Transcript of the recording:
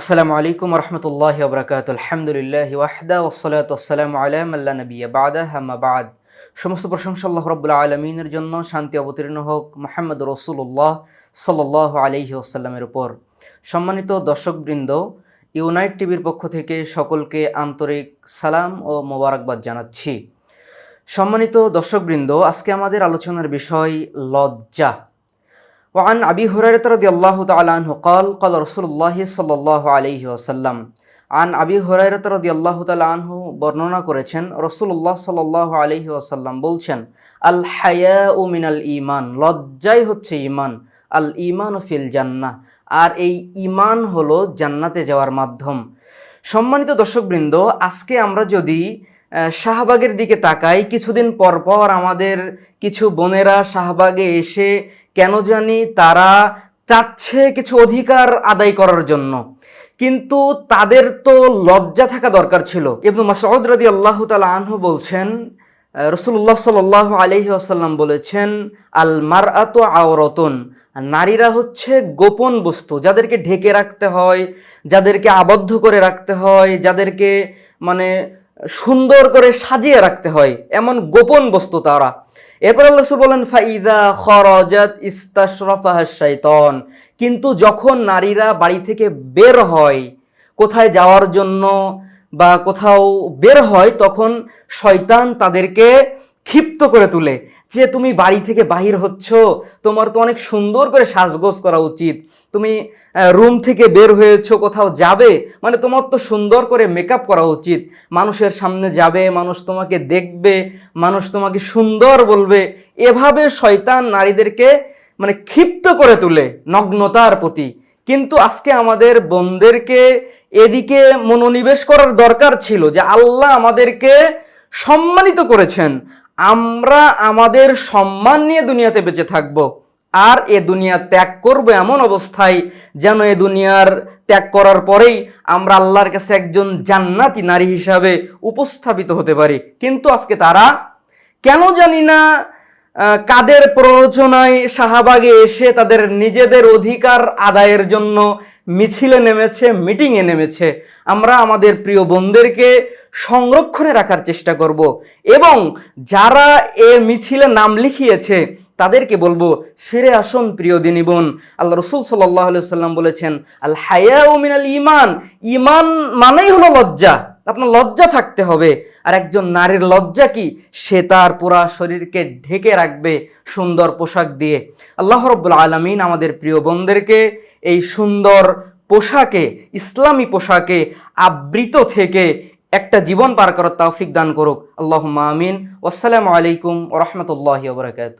আসসালামু আলাইকুম রহমতুল্লাহ বরকাত আলহামদুলিল্লাহ ওয়াহদা ওসলাত আলাম আল্লাহ নবিয়া বাদা হাম্মা বাদ। সমস্ত প্রশংসা আল্লাহ রব্বুল্লাহ আলমিনের জন্য, শান্তি অবতীর্ণ হোক মোহাম্মদ রসুল্লাহ সাল্লাহ আলহি আসাল্লামের উপর। সম্মানিত দর্শকবৃন্দ, ইউনাইট টিভির পক্ষ থেকে সকলকে আন্তরিক সালাম ও মোবারকবাদ জানাচ্ছি। সম্মানিত দর্শকবৃন্দ, আজকে আমাদের আলোচনার বিষয় লজ্জা। وعن أبي هريرة رضي الله تعالى عنه قال قال رسول الله صلى الله عليه وسلم আন আবি হুরাইরাত রাদিয়াল্লাহু তাআলা আনহু বর্ণনা করেছেন রাসূলুল্লাহ সাল্লাল্লাহু আলাইহি ওয়াসাল্লাম বলছেন আল হায়াউ মিনাল ঈমান লজ্জাই হচ্ছে ঈমান আল ঈমান ফিল জান্নাহ আর এই ঈমান হলো জান্নাতে যাওয়ার মাধ্যম সম্মানিত দর্শকবৃন্দ আজকে আমরা যদি আহ, শাহবাগের দিকে তাকাই। কিছুদিন পর পর আমাদের কিছু বোনেরা শাহবাগে এসে কেন জানি তারা চাচ্ছে কিছু অধিকার আদায় করার জন্য। কিন্তু তাদের তো লজ্জা থাকা দরকার ছিল। ইবনু মাসউদ রাদি আল্লাহ তালা আনহু বলছেন রসুল্লাহ সাল আলহি আসাল্লাম বলেছেন আল মার আত আওরতন নারীরা হচ্ছে গোপন বস্তু। যাদেরকে ঢেকে রাখতে হয়, যাদেরকে আবদ্ধ করে রাখতে হয়, যাদেরকে মানে সুন্দর করে সাজিয়ে রাখতে হয়, এমন গোপন বস্তু তারা। এরপর আল্লাহ বলেন, ফাইদা খরজাত ইস্তাশরাফাহা কিন্তু যখন নারীরা বাড়ি থেকে বের হয়, কোথায় যাওয়ার জন্য বা কোথাও বের হয়, তখন শয়তান তাদেরকে ক্ষিপ্ত করে তুলে যে তুমি বাড়ি থেকে বাহির হচ্ছ, তোমার তো অনেক সুন্দর করে সাজগোজ করা উচিত। তুমি রুম থেকে বের হয়েছো, কোথাও যাবে মানে তোমার তো সুন্দর করে মেকআপ করা উচিত। মানুষের সামনে যাবে, মানুষ তোমাকে দেখবে, মানুষ তোমাকে সুন্দর বলবে। এভাবে শয়তান নারীদেরকে মানে ক্ষিপ্ত করে তুলে নগ্নতার প্রতি। কিন্তু আজকে আমাদের বোনদেরকে এদিকে মনোনিবেশ করার দরকার ছিল যে আল্লাহ আমাদেরকে সম্মানিত করেছেন। আমরা আমাদের সম্মান নিয়ে দুনিয়াতে বেঁচে থাকব, আর এ দুনিয়া ত্যাগ করব এমন অবস্থায় যেন এ দুনিয়ার ত্যাগ করার পরেই আমরা আল্লাহর কাছে একজন জান্নাতি নারী হিসাবে উপস্থাপিত হতে পারি। কিন্তু আজকে তারা কেন জানি না কাদের প্ররোচনায় শাহবাগে এসে তাদের নিজেদের অধিকার আদায়ের জন্য মিছিলে নেমেছে মিটিংয়ে নেমেছে, আমরা আমাদের প্রিয় বোনদেরকে সংরক্ষণে রাখার চেষ্টা করব এবং যারা এ মিছিলে নাম লিখিয়েছে, তাদেরকে বলব, ফিরে আসুন প্রিয় দিনী বোন। আল্লাহ রসুল সাল্লাহ সাল্লাম বলেছেন, আল হায়া মিনাল ইমান ইমান মানেই হলো লজ্জা। আপনার লজ্জা থাকতে হবে। আর একজন নারীর লজ্জা কি? সে তার পুরা শরীরকে ঢেকে রাখবে সুন্দর পোশাক দিয়ে। আল্লাহ রব্বুল আলমিন আমাদের প্রিয় বোনদেরকে এই সুন্দর পোশাকে, ইসলামী পোশাকে আবৃত থেকে একটা জীবন পার করার তৌফিক দান করুক। আল্লাহ আমিন। আসসালামু আলাইকুম ওরহমতুল্লাহ বরকাত